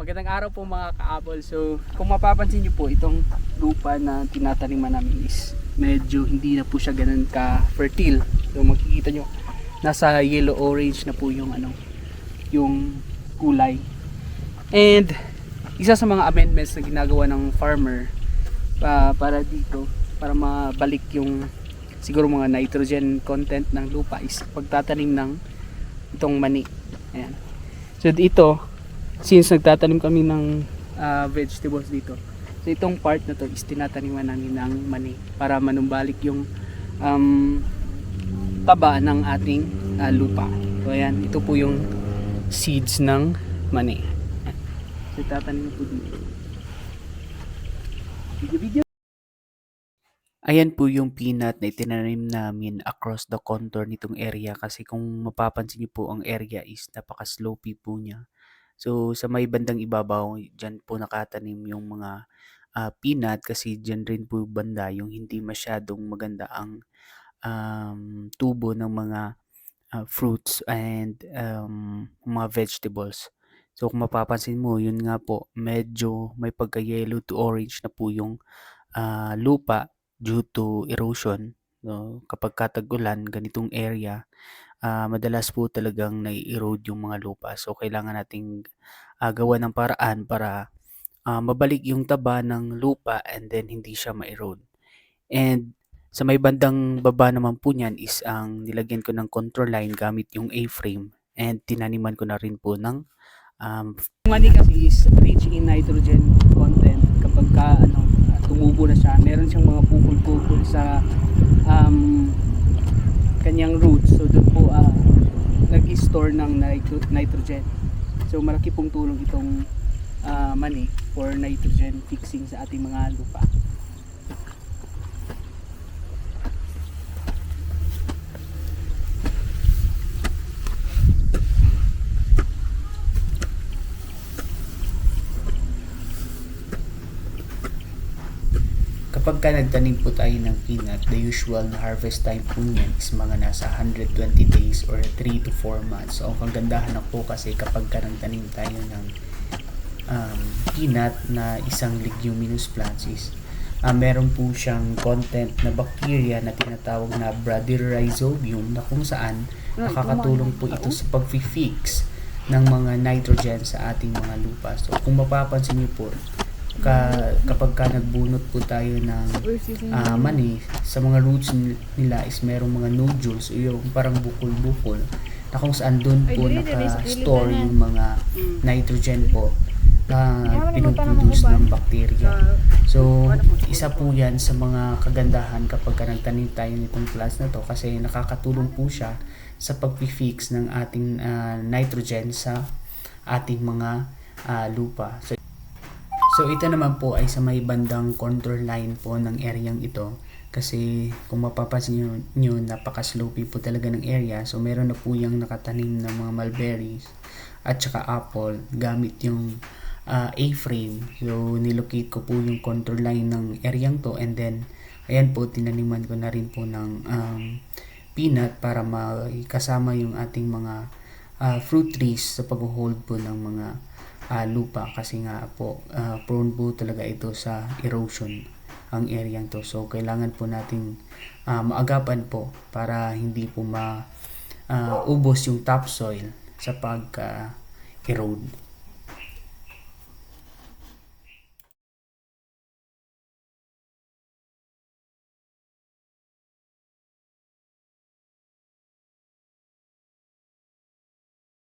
Magandang araw po mga kaabol. So, kung mapapansin niyo po, itong lupa na tinataniman namin is medyo hindi na po siya ganun ka-fertile. So, makikita niyo, nasa yellow-orange na po yung ano, yung kulay. And, isa sa mga amendments na ginagawa ng farmer pa para dito, para mabalik yung siguro mga nitrogen content ng lupa is pagtatanim ng itong mani. Ayan. So dito, since nagtatanim kami ng ah, vegetables dito, so itong part na to is tinataniman namin ng mani para manumbalik yung um, taba ng ating ah, lupa. So ayan, ito po yung seeds ng mani. So tatanim po dito. Video video. Ayan po yung peanut na itinanim namin across the contour nitong area kasi kung mapapansin niyo po ang area is napaka-slopey po niya. So sa may bandang ibabaw, dyan po nakatanim yung mga ah, peanut kasi dyan rin po banda yung hindi masyadong maganda ang um, tubo ng mga ah, fruits and um, mga vegetables. So kung mapapansin mo, yun nga po, medyo may pagka-yellow to orange na po yung ah, lupa due to erosion. No? Kapag katag-ulan, ganitong area, ah, madalas po talagang nai-erode yung mga lupa. So, kailangan nating ah, gawa ng paraan para ah, mabalik yung taba ng lupa and then hindi siya ma-erode. And sa may bandang baba naman po niyan is ang nilagyan ko ng control line gamit yung A-frame and tinaniman ko na rin po ng um, mani kasi is rich in nitrogen content kapag ka ano tumubo na siya meron siyang mga pupul-pupul sa um, kanyang roots so doon nag-store ng nitro- nitrogen. So malaki pong tulong itong ah, mani for nitrogen fixing sa ating mga lupa Kapag ka nagtanim po tayo ng peanut, the usual na harvest time po niyan is mga nasa 120 days or 3 to 4 months. So, ang kagandahan na po kasi kapag ka nagtanim tayo ng um, peanut na isang leguminous plants is ah, meron po siyang content na bacteria na tinatawag na bradyrhizobium na kung saan nakakatulong po ito sa pag-fix ng mga nitrogen sa ating mga lupa. So, kung mapapansin niyo po, ka, kapag ka nagbunot po tayo ng ah, mani, sa mga roots nil- nila is merong mga nodules o yung parang bukol-bukol na kung saan doon po naka-store yung mga nitrogen po na pinuproduce ng bacteria. So, isa po yan sa mga kagandahan kapag ka nagtanim tayo nitong plants na to kasi nakakatulong po siya sa pag-fix ng ating ah, nitrogen sa ating mga ah, lupa. So, So ito naman po ay sa may bandang contour line po ng areang ito. Kasi kung mapapansin nyo, nyo napaka-slopey po talaga ng area. So meron na po yung nakatanim ng mga mulberries at saka apple gamit yung ah, A-frame. So nilocate ko po yung contour line ng areang to and then ayan po tinaniman ko na rin po ng um, peanut para makasama yung ating mga ah, fruit trees sa pag-hold po ng mga ah, lupa kasi nga po ah, prone po talaga ito sa erosion ang area to. So kailangan po nating ah, maagapan po para hindi po ma ah, ubos yung topsoil sa pag ah, erode.